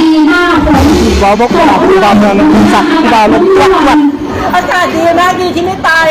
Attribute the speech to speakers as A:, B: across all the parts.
A: ดีมากผม
B: วาวบกปากวาวเมืองสักบ่าวลมวัดวัด
C: อากาศดีนะดีที่ไม่ตาย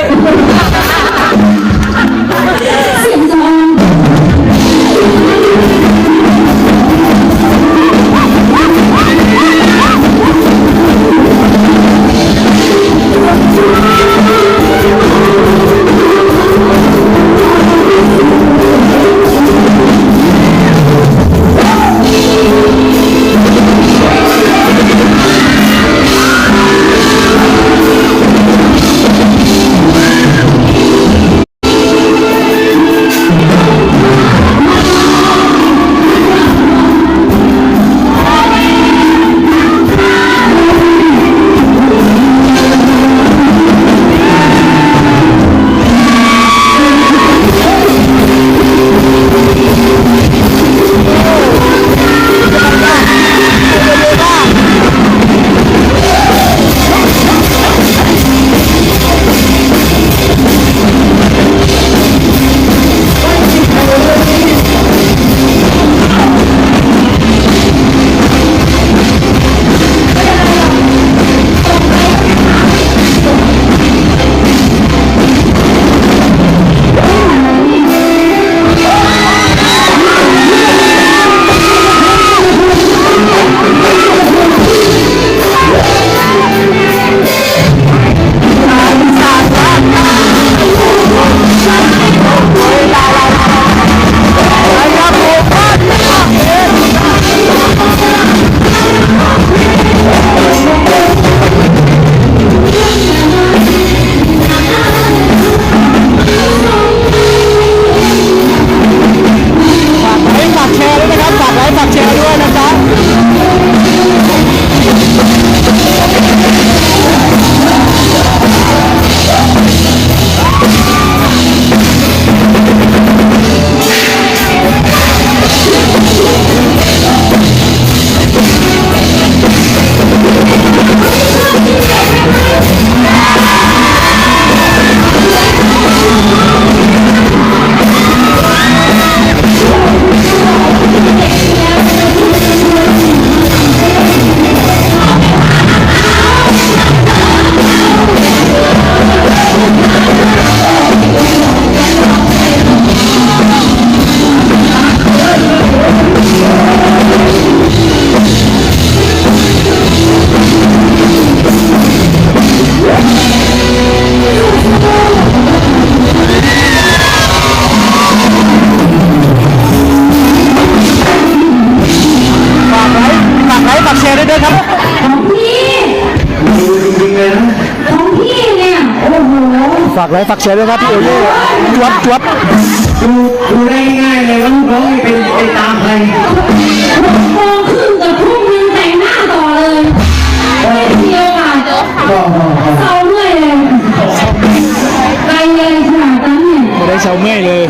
B: ด้วยนะครับ
A: ของพี่
D: จริงๆเลยนะ
A: ของพี่เนี่ย โอ้โห
B: ฝากไลค์ฝากแชร์ด้วยครับพี่โอเล่จวบจวบ
D: ดูดูได้ง่ายๆเลยว่าลูกน้องนี่เป็นไปตามใคร
A: หกโมงครึ่งกับทุ่มนึงแต่งหน้าต่อเลยไม่เที่ยวค่ะ
D: ก็ก็ก็
A: เศร้าด้วยเลยไปเลยขนาดนั้นเนี่ย
B: ไม่ได้เชาเมื่อยเลย